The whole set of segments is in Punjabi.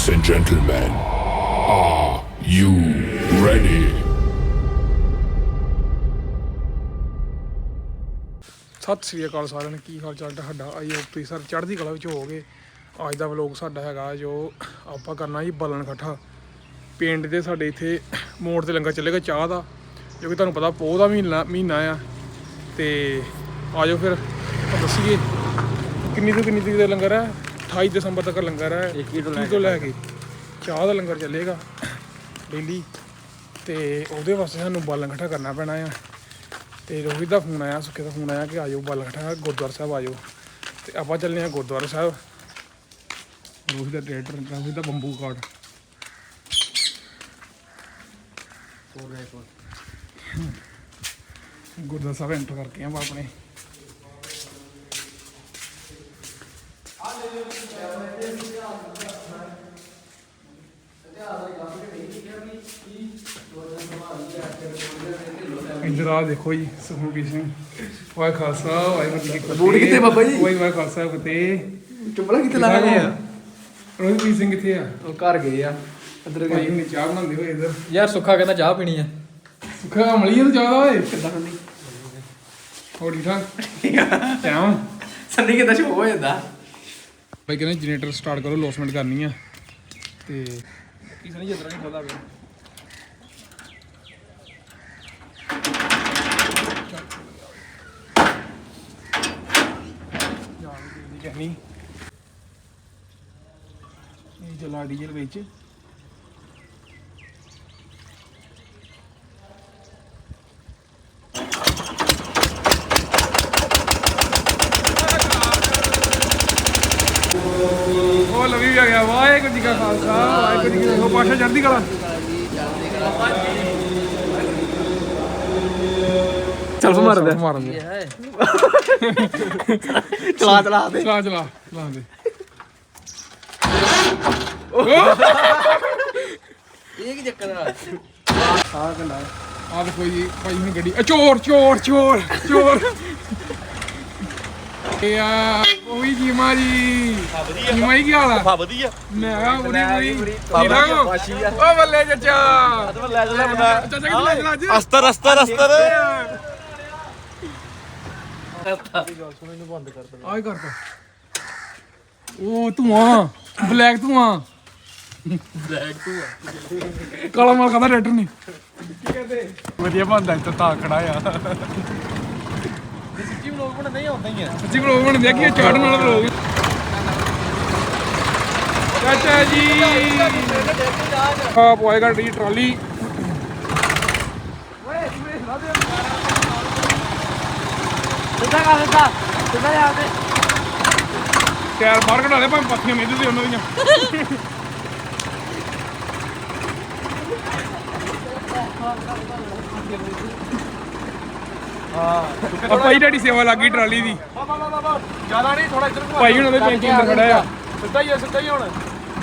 Ladies and gentlemen, are you ready? Sat Sri ਅਕਾਲ ਸਾਰਿਆਂ ਨੂੰ। ਕੀ ਹਾਲ ਚਾਲ ਤੁਹਾਡਾ? ਆਈ ਹੋਪ ਤੁਸੀਂ ਸਰ ਚੜ੍ਹਦੀ ਕਲਾ ਵਿੱਚ ਹੋਵੋਗੇ। ਅੱਜ ਦਾ ਵਲੋਗ ਸਾਡਾ ਹੈਗਾ ਜੋ ਆਪਾਂ ਕਰਨਾ ਜੀ ਬਲਨ ਇਕੱਠਾ। ਪਿੰਡ ਦੇ ਸਾਡੇ ਇੱਥੇ ਮੋੜ ਤੇ ਲੰਗਰ ਚੱਲੇਗਾ ਚਾਹ ਦਾ ਜੋ ਕਿ ਤੁਹਾਨੂੰ ਪਤਾ ਪੋਹ ਦਾ ਮਹੀਨਾ ਮਹੀਨਾ ਆ। ਤੇ ਆਜੋ ਫਿਰ ਆਪਾਂ ਦੱਸੀਏ ਕਿੰਨੀ ਤੋਂ ਕਿੰਨੀ ਤਰੀਕ ਦਾ ਲੰਗਰ ਹੈ? 28 ਦਸੰਬਰ ਤੱਕ ਲੰਗਰ ਹੈ। 21 ਤੋਂ ਲੈ ਕੇ ਚਾਹ ਦਾ ਲੰਗਰ ਚੱਲੇਗਾ ਡੇਲੀ। ਤੇ ਉਹਦੇ ਵਾਸਤੇ ਸਾਨੂੰ ਬਾਲਣ ਇਕੱਠਾ ਕਰਨਾ ਪੈਣਾ ਆ। ਤੇ ਰੋਹਿਤ ਦਾ ਫੋਨ ਆਇਆ ਸੁੱਕੇ ਦਾ ਫੋਨ ਆਇਆ ਕਿ ਆਜੋ ਬਾਲਣ ਇਕੱਠਾ ਗੁਰਦੁਆਰਾ ਸਾਹਿਬ ਆਜੋ ਤੇ ਆਪਾਂ ਚੱਲਨੇ ਆ ਗੁਰਦੁਆਰਾ ਸਾਹਿਬ। ਰੋਹਿਤ ਦਾ ਟਰੈਕਟਰ ਰੋਹਿਤ ਦਾ ਬੰਬੂ ਕਾਰਡ। ਗੁਰਦੁਆਰਾ ਸਾਹਿਬ ਐਂਟਰ ਕਰਕੇ ਆਪਾਂ ਆਪਣੇ। ਇੰਦਰ ਆ ਦੇਖੋ ਜੀ ਸੁਖਮਨਪ੍ਰੀਤ ਸਿੰਘ। ਵਾਹਿ ਖਾਲਸਾ ਵਾਹਿਗੁਰੂ ਜੀ ਕੀ ਫਤਿਹ ਬੂਟ ਕਿੱਥੇ ਬਾਬਾ ਜੀ? ਵਾਹਿ ਵਾਹਿ ਖਾਲਸਾ ਫਤਿਹ। ਚੁੱਪਲਾ ਕਿੱਥੇ ਲਾ ਗਏ ਆ? ਰੋਹਿਤਪ੍ਰੀਤ ਸਿੰਘ ਕਿੱਥੇ ਆ? ਉਹ ਘਰ ਗਏ ਆ ਅੰਦਰ ਭਾਈ ਹੁਣੇ ਚਾਹ ਬਣਾਉਂਦੇ ਹੋਏ ਇਧਰ। ਯਾਰ ਸੁੱਖਾ ਕਹਿੰਦਾ ਚਾਹ ਪੀਣੀ ਆ। ਸੁੱਖਾ ਅਮਲੀ ਨੂੰ ਚਾਹ ਦਾ ਓਏ? ਕਿੱਦਾਂ ਨਹੀਂ ਹੋਰ ਠੀਕ ਠਾਕ? ਕਿਉਂ ਸੰਨੀ ਕਿੱਦਾਂ ਸ਼ੋ ਹੋ ਜਾਂਦਾ? ਭਾਈ ਕਹਿੰਦੇ ਜਨਰੇਟਰ ਸਟਾਰਟ ਕਰੋ ਲੋਸਮੈਂਟ ਕਰਨੀ ਆ। ਤੇ ਕੀ ਸਣੀ ਜਦਰਾ ਨਹੀਂ ਖੋਦਾ ਪਿਆ। ਕਹਿਣੀ ਇਹ ਜਲਾ ਡੀਜ਼ਲ ਵਿੱਚ। ਉਹ ਲਵੀ ਵੀ ਆ। ਗਿਆ ਵਾਹਿਗੁਰੂ ਜੀ ਕਾ ਖਾਲਸਾ, ਵਾਹਿਗੁਰੂ ਜੀ ਕੀ ਫਤਿਹ। ਪਾਸ਼ਾ ਚੜ੍ਹਦੀ ਕਲਾ। ਚੱਲ ਮਾਰ ਦੇ ਮਾਰਨ ਦੇ ਚਲਾ ਚਲਾ ਦੇ। ਚਲਾ ਚਲਾ ਚਲਾ ਦੇ। ਇਹ ਕੀ ਚੱਕਰ ਆ? ਆ ਗੱਲਾਂ ਆ ਦੇਖੋ ਜੀ ਭਾਈ ਹੁਣ ਗੱਡੀ ਚੋਰ ਚੋਰ ਚੋਰ ਚੋਰ। ਇਹ ਆ ਉਹੀ ਜੀ। ਮਾਰੀ ਜੀ ਮਾਰੀ ਕੀ ਹਾਲ ਆ? ਵਧੀਆ। ਮੈਂ ਆ ਉਰੀ ਉਰੀ। ਬਾਬਾ ਜੀ, ਆ। ਓ ਬੱਲੇ ਚਾਚਾ। ਲੈ ਲੈ ਬੰਦਾ ਚਾਚਾ ਕਿੱਥੇ ਲੈ ਚਲਾ ਅੱਜ? ਅਸਤਰ ਅਸਤਰ ਅਸਤਰ ਆਏ ਕਰਤਾ। ਉਹ ਧੂਆਂ ਬਲੈਕ ਧੂਆਂ। ਬਲੈਕ ਧੂਆਂ। ਕਾਲਾ ਮਾਲ ਖਾਦਾ ਨਹੀਂ ਵਧੀਆ ਬੰਦਾ ਇੱਥੇ ਤਾਂ ਖੜਾ ਆ। ਸੱਚੀ ਲੋਕ ਬਣ ਨਹੀਂ ਆਉਂਦਾ ਹੀ ਆ। ਸੱਚੀ ਵਲੋਗ ਬਣਦੇ ਕੀ ਚਾੜਨ ਵਾਲਾ ਵਲੋਗ ਚਾਚਾ ਜੀ। ਆ ਪੋਏ ਗੱਡੀ ਟਰਾਲੀ। ਸਿੱਧਾ ਕਰ ਸਿੱਧਾ। ਸਿੱਧਾ ਜਾ ਕੇ। ਟਾਇਰ ਬਾਹਰ ਕਢਾ ਲੈ ਭਾਵੇਂ ਪੱਥੀਆਂ ਮੇਦੇ ਤੇ ਉਹਨਾਂ ਦੀਆਂ। ਹਾਂ। ਭਾਈ ਡੈਡੀ ਸੇਵਾ ਲੱਗੀ ਟਰਾਲੀ ਦੀ। ਜ਼ਿਆਦਾ ਨਹੀਂ ਥੋੜਾ ਇੱਧਰ ਭਾਈ ਹੁਣ ਉਹਦੇ ਚੈਂਕੀ ਅੰਦਰ ਖੜਾ ਆ। ਸਿੱਧਾ ਹੀ ਆ ਸਿੱਧਾ ਹੀ ਹੁਣ।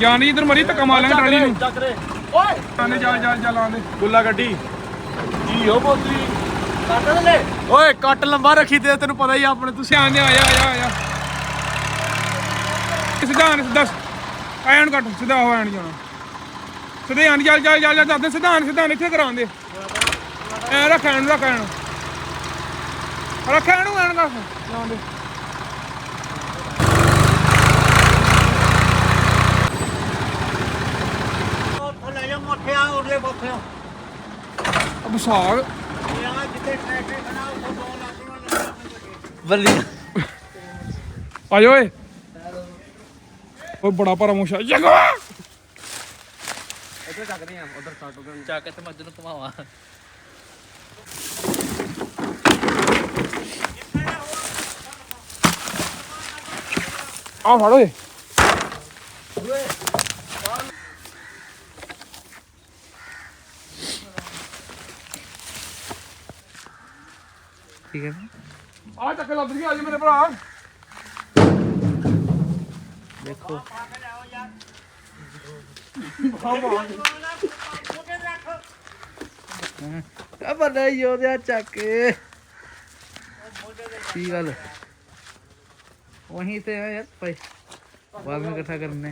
ਜਾਨ ਇਧਰ ਮਰੀ ਧੱਕਾ ਮਾਰ ਲੈਣਾ ਟਰਾਲੀ ਨੂੰ। ਚੱਕ ਓਏ! ਆਨੇ ਜਾ ਜਾ ਜਾ ਲਾਉਂਦੇ ਗੁੱਲਾ ਗੱਡੀ। ਕੀ ਹੋ ਬੋਤਲੀ? ਕੱਟ ਲੈ। ਓਏ ਕੱਟ ਲੰਬਾ ਰੱਖੀ ਤੇ ਤੈਨੂੰ ਪਤਾ ਹੀ ਆ ਆਪਣੇ ਤੁਸੀਂ ਧਿਆਨ ਦੇ ਆ ਜਾ ਆ ਜਾ ਆ ਸਿੱਧਾ ਆਣ ਸਿੱਧਾ ਆਣ ਕੱਟ ਸਿੱਧਾ ਹੋ ਆਣ ਜਾਣਾ। ਸਿੱਧੇ ਆਣ ਚੱਲ ਚੱਲ ਚੱਲ ਚੱਲ ਸਿੱਧਾ ਆਣ ਸਿੱਧਾ ਇੱਥੇ ਕਰਾਉਂਦੇ। ਐ ਰੱਖ ਐਨ ਰੱਖ ਐਨ ਰੱਖ ਐਨ ਨੂੰ ਐਨ ਕਰ ਲਾਉਂਦੇ ਲੈ ਜਾ ਮੋਠਿਆ ਉਰਲੇ ਪਾਸਿਓਂ। ਅਬ ਸਾਗ। ਵਧੀਆ ਆਜੋ ਓਏ। ਓਏ ਬੜਾ ਭਾਰਾ ਮੋਸ਼ਾ। ਜਗਾ ਇੱਧਰ ਚੱਕਦੇ ਆ ਉਧਰ ਕੱਟ ਉਧਰ ਚੱਕ ਤੇ ਮੱਝ ਨੂੰ ਘਮਾਵਾ। ਆ ਫੜ ਓਏ। ਠੀਕ ਹੈ ਆ ਚੱਕ ਲੱਭ ਗਿਆ ਅੱਜ ਮੇਰੇ ਭਰਾ ਦੇਖੋ ਆ ਬੰਦਾ ਯੋਧਿਆ ਚੱਕ ਕੇ ਕੀ ਗੱਲ वहीं पे है यार भाई बाद में इकट्ठा करने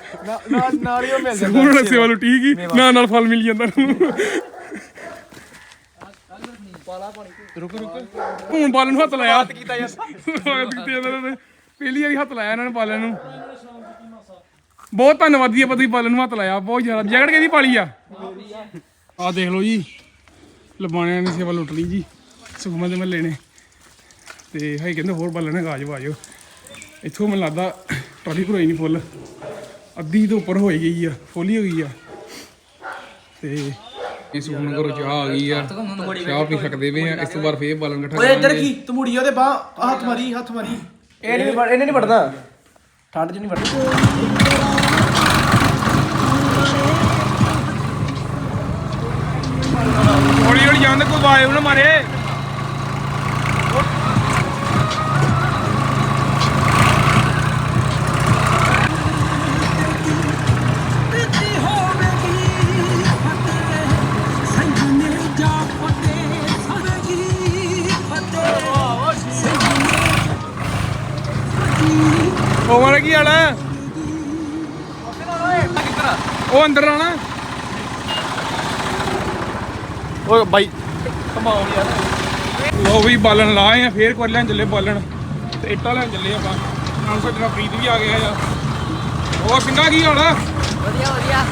ਨਾਲ ਨਾਲ ਹੀ ਉਹ ਮਿਲ ਹੁਣ ਰੱਸੇ ਵਾਲੂ ਠੀਕ ਹੀ ਨਾਲ ਨਾਲ ਫਲ ਮਿਲ ਜਾਂਦਾ ਨੂੰ। ਰੁਕ ਰੁਕ। ਹੁਣ ਬਾਲਣ ਨੂੰ ਹੱਥ ਲਾਇਆ। ਹੱਥ ਕੀਤਾ ਯਾਰ। ਪਹਿਲੀ ਵਾਰੀ ਹੱਥ ਲਾਇਆ ਇਹਨਾਂ ਨੇ ਬਾਲਣ ਨੂੰ। ਬਹੁਤ ਧੰਨਵਾਦੀ ਆ ਪਤੀ ਬਾਲਣ ਨੂੰ ਹੱਥ ਲਾਇਆ ਬਹੁਤ ਜ਼ਿਆਦਾ। ਜੈਕਟ ਕਿਹਦੀ ਪਾਲੀ ਆ? ਆ ਦੇਖ ਲਓ ਜੀ। ਲਬਾਣਿਆਂ ਨੇ ਸੇਵਾ ਲੁੱਟ ਲਈ ਜੀ। ਸੁਖਮਨ ਦੇ ਮਹੱਲੇ ਨੇ। ਤੇ ਹਾਈ ਕਹਿੰਦੇ ਹੋਰ ਬਾਲਣ ਹੈਗਾ ਆਜੋ ਆਜੋ। ਇੱਥੋਂ ਮੈਨੂੰ ਲੱਗਦਾ ਟਰਾਲੀ ਭਰੋਈ ਨਹੀਂ ਫੁੱਲ। ਅੱਧੀ ਤੋਂ ਉੱਪਰ ਹੋਈ ਗਈ ਆ ਫੁੱਲੀ ਹੋ ਗਈ ਆ। ਤੇ ਇਸ ਹੁਣ ਘਰੋਂ ਚਾਹ ਆ ਗਈ ਆ ਚਾਹ ਪੀ ਸਕਦੇ ਵੇ ਆ ਇਸ ਤੋਂ ਬਾਅਦ ਫੇਰ ਬਾਲਣ ਇਕੱਠਾ ਓਏ ਇੱਧਰ। ਕੀ ਤਮੂੜੀ ਉਹਦੇ ਬਾਹ ਹੱਥ ਮਾਰੀ ਹੱਥ ਮਾਰੀ। ਇਹ ਨਹੀਂ ਇਹਨੇ ਨਹੀਂ ਵੜਦਾ ਠੰਡ 'ਚ ਨਹੀਂ ਵੜਦਾ ਹੌਲੀ ਹੌਲੀ ਜਾਂਦੇ ਕੋਈ ਆਵਾਜ਼ ਨਾ ਮਾਰੇ। ਉਹ ਵਾਲਾ ਕੀ ਹੈ? ਉਹ ਅੰਦਰ ਆਣਾ ਓਏ ਬਾਈ ਕਮਾਓ ਯਾਰ। ਲੋ ਵੀ ਬਾਲਣ ਲਾਏ ਆ ਫੇਰ ਕੋਲ ਲੈਣ ਚੱਲੇ ਬਾਲਣ। ਤੇ ਇੱਟਾਂ ਲੈਣ ਚੱਲੇ ਆਪਾਂ। ਨਾਲ ਸਾਡਾ ਪ੍ਰੀਤ ਵੀ ਆ ਗਿਆ ਆ। ਉਹ ਸਿੰਘਾ ਕੀ ਹਾਲ ਆ? ਵਧੀਆ ਵਧੀਆ।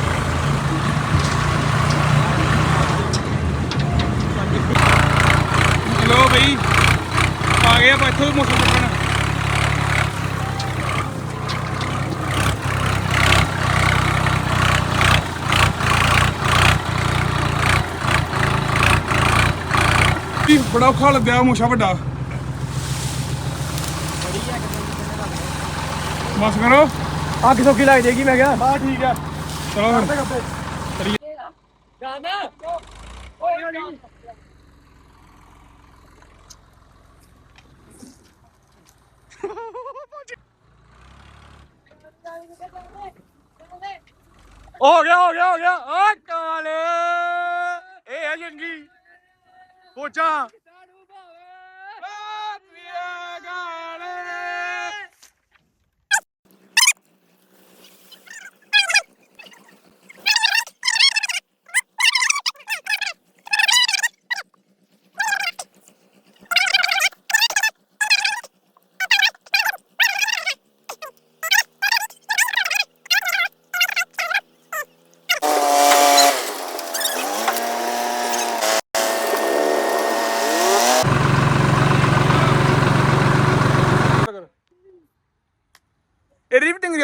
ਲੋ ਬਈ ਆ ਗਏ ਆਪਾਂ ਇੱਥੋਂ ਮੌਸਮ ਚੱਕਣ ਵੀ ਬੜਾ ਔਖਾ ਲੱਗਿਆ ਮੂਸ਼ਾ ਵੱਡਾ। ਬਸ ਕਰੋ। ਅੱਗ ਸੌਖੀ ਲੱਗ ਜਾਏਗੀ ਮੈਂ ਕਿਹਾ। ਹਾਂ। ਠੀਕ ਆ ਚਲੋ ਫਿਰ ਹੋ ਗਿਆ ਹੋ ਗਿਆ ਹੋ ਗਿਆ। ਓ ਕਾਲੇ। ਇਹ ਹੈ ਜੰਗੀ। ਪੋਚਾ।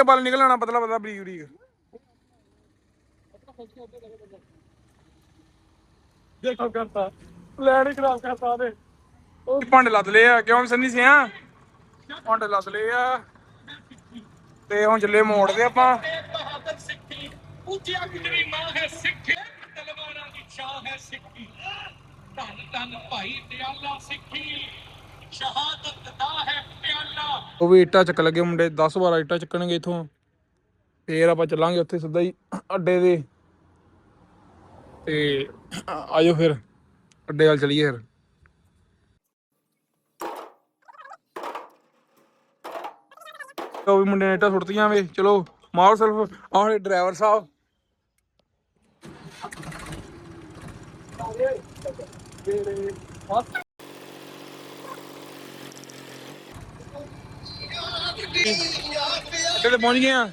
ਬਾਲ ਨਿਕਲ ਆਣਾ ਪਤਲਾ ਪਤਲਾ ਬਰੀਕ ਬਰੀਕ। ਦੇਖੋ ਕਰਤਾ। ਲੈਣ ਹੀ ਖਰਾਬ ਕਰਤਾ ਨੇ ਉਹ ਭਾਂਡੇ ਲੱਦ ਲਏ ਆ? ਕਿਉਂ ਸੰਨੀ ਸਿਆ? ਭਾਂਡੇ ਲੱਦ ਲਏ ਆ। ਤੇ ਹੁਣ ਚੱਲੇ ਮੋੜਦੇ ਆਪਾਂ। ਉੱਚਿਆ ਗੁਜਰੀ ਮਾਂ ਹੈ ਸਿੱਖੀ ਤਲਵਾਰਾਂ ਦੀ ਸ਼ਾਹ ਹੈ ਸਿੱਖੀ ਧੰਨ ਧੰਨ ਭਾਈ ਦਿਆਲਾ ਸਿੱਖੀ। ਸ਼ਹਾਦਤ ਦਾ ਹੈ ਪਿਆਲਾ ਉਹ ਵੀ ਇੱਟਾਂ ਚੱਕ ਲੱਗੇ ਮੁੰਡੇ 10 12 ਇੱਟਾਂ ਚੱਕਣਗੇ ਇਥੋਂ। ਫੇਰ ਆਪਾਂ ਚੱਲਾਂਗੇ ਉੱਥੇ ਸਿੱਧਾ ਹੀ ਅੱਡੇ ਦੇ। ਤੇ ਆਜੋ ਫਿਰ ਅੱਡੇ ਵੱਲ ਚਲੀਏ ਫਿਰ। ਉਹ ਵੀ ਮੁੰਡੇ ਨੇ ਇੱਟਾਂ ਸੁੱਟਤੀਆਂ ਵੇ ਚਲੋ ਮਾਰੋ ਸੈਲਫ ਆਹ ਡਰਾਈਵਰ ਸਾਹਿਬ। ਅੱਡੇ ਤੇ ਪਹੁੰਚ ਗਏ ਆ?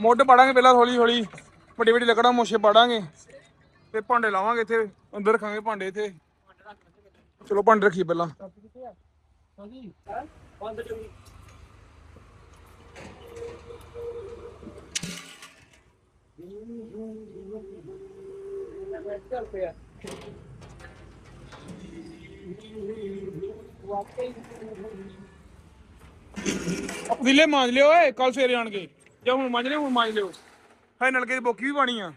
ਮੋਢ ਪਾੜਾਂਗੇ ਪਹਿਲਾਂ ਹੌਲੀ ਹੌਲੀ। ਵੱਡੀ ਵੱਡੀ ਲੱਕੜਾਂ ਮੋਸ਼ੇ ਪਾੜਾਂਗੇ। ਤੇ ਭਾਂਡੇ ਲਾਵਾਂਗੇ ਇੱਥੇ। ਅੰਦਰ ਰੱਖਾਂਗੇ ਭਾਂਡੇ ਇੱਥੇ। ਚਲੋ ਭਾਂਡੇ ਰੱਖੀਏ ਪਹਿਲਾਂ। ਆ ਪਤੀਲੇ ਮਾਂਜ ਲਿਓ ਓਏ ਕੱਲ ਸਵੇਰੇ ਆਣਗੇ ਜੇ ਹੁਣ ਮਾਂਜਣੇ ਹੁਣ ਮਾਂਜ ਲਿਓ। ਹੈ ਨਲਕੇ ਦੀ ਬੋਕੀ ਵੀ ਪਾਣੀ ਆ।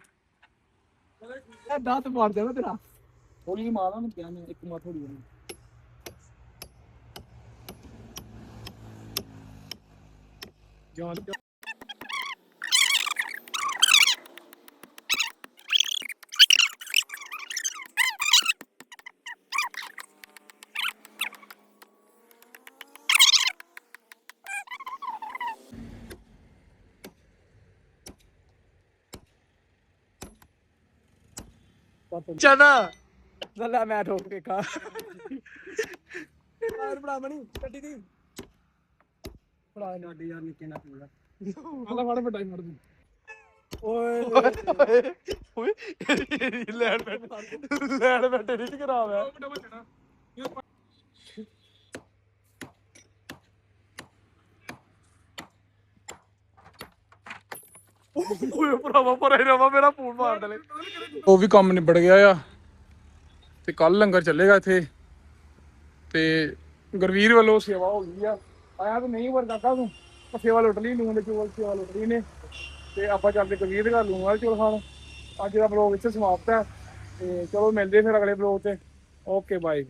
ਇਹ ਦਾਤ ਮਾਰ ਦੇਣਾ ਤੇਰਾ। ਹੌਲੀ ਮਾਰਾਂ ਨੂੰ ਕਿਹਾ ਮੈਂ ਇੱਕ ਮਾਰ ਥੋੜੀ ਜਾਨ ਚਨਾ। ਲੱਲਾ ਮੈਂ ਠੋਕ ਕੇ ਖਾ। ਯਾਰ ਬੜਾ ਬਣੀ ਕੱਟੀ ਦੀ। ਬੜਾ ਨਾਡੀ ਯਾਰ ਨਿੱਕੇ ਨਾ ਪੂਰਾ ਆਲਾ ਫੜ ਹੀ ਮਰ ਦੂੰ ਓਏ। ਓਏ ਲੈਣ ਬੈਠੇ ਲੈਣ ਬੈਠੇ ਨਹੀਂ ਖਰਾਬ ਹੈ। ਓਏ ਭਰਾਵਾ, ਪਰੇ ਰਵਾ ਮੇਰਾ ਫੋਨ ਮਾਰ ਦਲੇ ਉਹ ਵੀ ਕੰਮ ਨਿਬੜ ਗਿਆ ਆ। ਤੇ ਕੱਲ ਲੰਗਰ ਚੱਲੇਗਾ ਇੱਥੇ। ਤੇ ਗੁਰਵੀਰ ਵੱਲੋਂ ਸੇਵਾ ਹੋ ਗਈ ਆ। ਆਇਆ ਤਾਂ ਨਹੀਂ ਵਰ ਕਾਕਾ ਤੂੰ ਸੇਵਾ ਲੁੱਟ ਲਈ, ਲੂਣ ਦੇ ਚੋਲ ਸੇਵਾ ਲੁੱਟ ਲਈ ਨੇ। ਤੇ ਆਪਾਂ ਚੱਲਦੇ ਗੁਰਵੀਰ ਦੇ ਘਰ ਲੂਣ ਵਾਲੇ ਚੋਲ ਖਾਣ। ਅੱਜ ਦਾ ਬਲੌਗ ਇੱਥੇ ਸਮਾਪਤ ਹੈ। ਤੇ ਚਲੋ ਮਿਲਦੇ ਫਿਰ ਅਗਲੇ ਬਲੌਗ ਤੇ। Okay bye